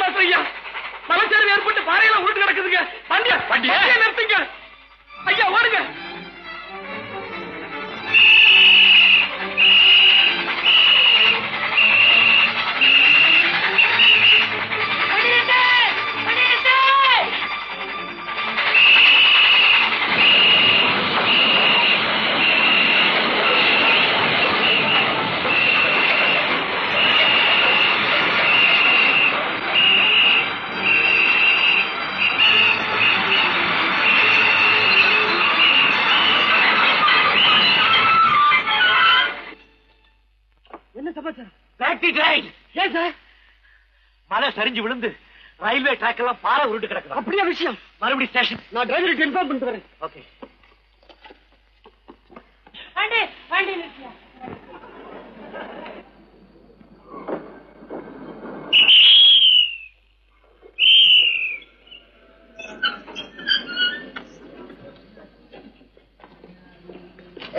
போதும் ஐயா மலச்சரிவு ஏற்பட்டு பாறையெல்லாம் உருட்டு கிடக்குதுங்க. வண்டிய? வண்டியை நிறுத்துங்க. ஐயா ஓடுங்க. ஃபேக்டரி ட்ரெயின் ஏன் சார் மலை சரிஞ்சு விழுந்து ரயில்வே ட்ராக் எல்லாம் பாறை உருட்டு கிடக்குது? அப்படியா விஷயம். மறுபடியும் ஸ்டேஷன் நான் டிரைவருக்கு இன்ஃபார்ம் பண்ணிட்டு வரேன். ஓகே வண்டி வண்டி நிறுத்தியா?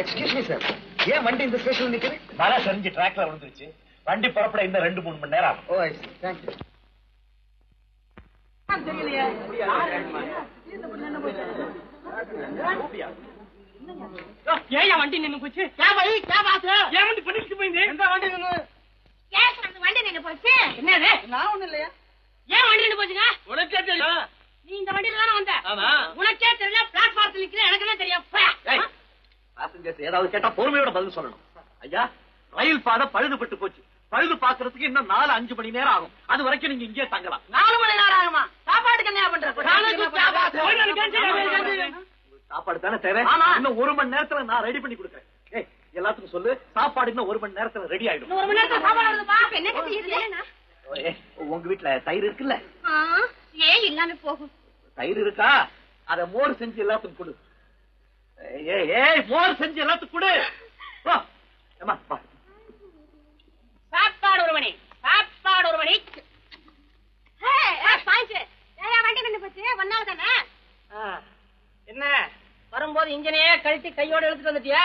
எக்ஸ்கியூஸ் மீ சார் ஏன் வண்டி இந்த ஸ்டேஷன்ல நிக்குது? மலை சரிஞ்சு ட்ராக்ல விழுந்துருச்சு. வண்டி புறப்பட இன்னும் ரெண்டு மூணு மணி நேரம் oh I see thank you ஏன் வண்டி நின்னு போச்சு. ஏன் வண்டி பண்ணிட்டு போயிருந்து? எந்த வண்டி நின்னு? ஏன் அந்த வண்டி நின்னு போச்சு? என்னது நான் ஒண்ணும் இல்லையா? ஏன் வண்டி நின்னு போச்சுங்க? உனக்கே தெரியும். நீ இந்த வண்டியில தானே வந்த? ஆமா. உனக்கே தெரியல பிளாட்ஃபாரத்தில் நிக்கிற எனக்கு என்ன தெரியும் passengers ஏதாவது கேட்டா பொறுமையோட பதில் சொல்லணும். ஐயா ரயில் பாதை பழுதுபட்டு போச்சு. பழுது பாக்குறதுக்கு இன்னும் நாலு அஞ்சு மணி நேரம் ஆகும். அது வரைக்கும் நீங்க இங்கே தங்கலாம். நாலு மணி நேரம் ஆகுமா? சாப்பாட்டுக்கு என்ன பண்ற போய் நான் கேன்சல் சாப்பாடு. தானே தேவை. இன்னும் ஒரு மணி நேரத்துல நான் ரெடி பண்ணி கொடுக்குறேன். ஏய் எல்லாத்துக்கும் சொல்லு. சாப்பாடு இன்னும் ஒரு மணி நேரத்துல ரெடி ஆயிடும். இன்னும் ஒரு மணி நேரத்துல சாப்பாடு உங்க வீட்டுல தயிர் இருக்குல்ல? ஏன் இல்லாம போகும்? தயிர் இருக்கா? அத மோர் செஞ்சு எல்லாத்துக்கும் கொடு. ஏய் ஏய் மோர் செஞ்சு எல்லாத்துக்கும் கொடு வா. ஏம்மா, வா. சாப்பாடு ஒரு மணி சாப்பாடு ஒரு மணி வண்டி நின்னு போச்சு ஒன்னாவது தானே என்ன வரும்போது இன்ஜினையே கழட்டி கையோட எடுத்துட்டு வந்துட்டியா?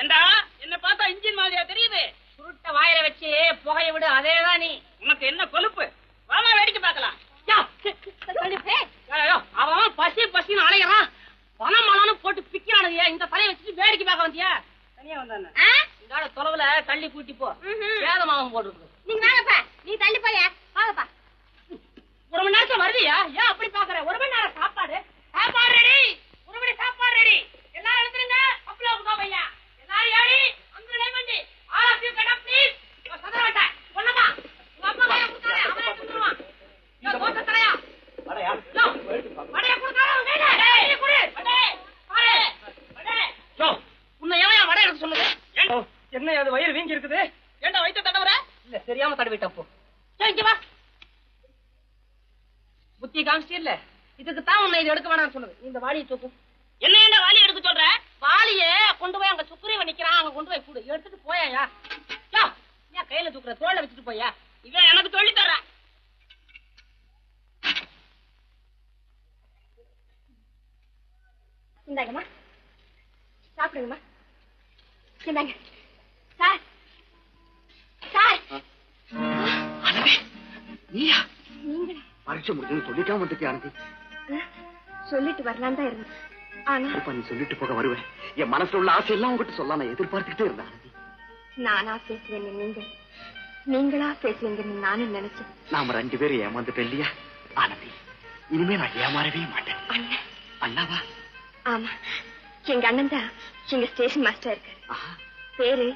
ஏண்டா? என்ன பார்த்தா இன்ஜின் மாதிரியா தெரியுது? சுருட்ட வாயில வச்சு புகைய விடு அதேதான் நீ. உனக்கு என்ன கொழுப்பு? வாமா வேடிக்கை பார்க்கலாம். அவன் பசி பசின்னு அலையறான். பணம் மலான்னு போட்டு பிக்கிறானுங்க இந்த தலையை வச்சுட்டு வேடிக்கை பார்க்க வந்தியா? தனியா வந்தானே? இந்த தொலைவுல தள்ளி கூட்டி போ. வேதமாவும் போட்டுருக்கு. நீங்க வாங்கப்பா. நீ தள்ளி போய? வாங்கப்பா. ஒரு மணி நேரத்துல வருவியா ஏன் அப்படி பாக்குற ஒரு மணி நேரம் சாப்பாடு சாப்பாடு ரெடி ஒரு மணி சாப்பாடு ரெடி எல்லாரும் எழுந்துருங்க அப்பளம் உங்க பையா எல்லாரும் ஏறி அங்க diamond all of you get up please சதற வேண்டாம் ஒண்ணமா உங்க அப்பா கைய கொடுத்தாரு அவரே கொடுத்துருவான் இந்த தோசை தரையா வடையா? வடைய கொடுத்தாரு வேணா டேய் குடு வடை பாரு வடை யோ உன்னை ஏன் வடை எடுக்க சொன்னது என்ன அது வயிறு வீங்கி இருக்குது? ஏண்டா வயித்த தடவற? இல்ல தெரியாம தடவிட்டப்போ சரி இங்க வா. புத்தி காமிச்சிட்டில்ல இதுக்கு தான் உன்னை இது எடுக்க வேணாம்னு சொன்னது. இந்த வாளியை தூக்கு. என்ன என்ன வாளி எடுக்க சொல்ற? வாளிய கொண்டு போய் அங்க சுக்ரீவன் நிக்கிறான். அங்க கொண்டு போய் கொடு. எடுத்துட்டு போயா யா? ஏன் கையில தூக்குற? தோல்ல வச்சுட்டு போயா? இவன் எனக்கு சொல்லி தர இந்தாங்கம்மா. சாப்பிடுங்கம்மா. இந்தாங்க. நீயா? பரீட்சை முடிஞ்சு சொல்லிட்டா வந்துட்டு ஆனந்தி சொல்லிட்டு வரலாம் தான் இருந்தேன். ஆனா நீ சொல்லிட்டு போக வருவேன். என் மனசுல உள்ள ஆசையெல்லாம் உங்ககிட்ட சொல்ல நான் எதிர்பார்த்துக்கிட்டே இருந்தேன் ஆனந்தி நானா பேசுவேன் நீங்க. நீங்களா பேசுவீங்கன்னு நானும் நினைச்சேன். நாம ரெண்டு பேரும் ஏமாந்துட்டோம் இல்லையா ஆனந்தி இனிமே நான் ஏமாறவே மாட்டேன். அண்ணன் அண்ணாவா? ஆமா. எங்க அண்ணன் தான் எங்க ஸ்டேஷன் மாஸ்டர் இருக்காரு. ஆஹா. பேரு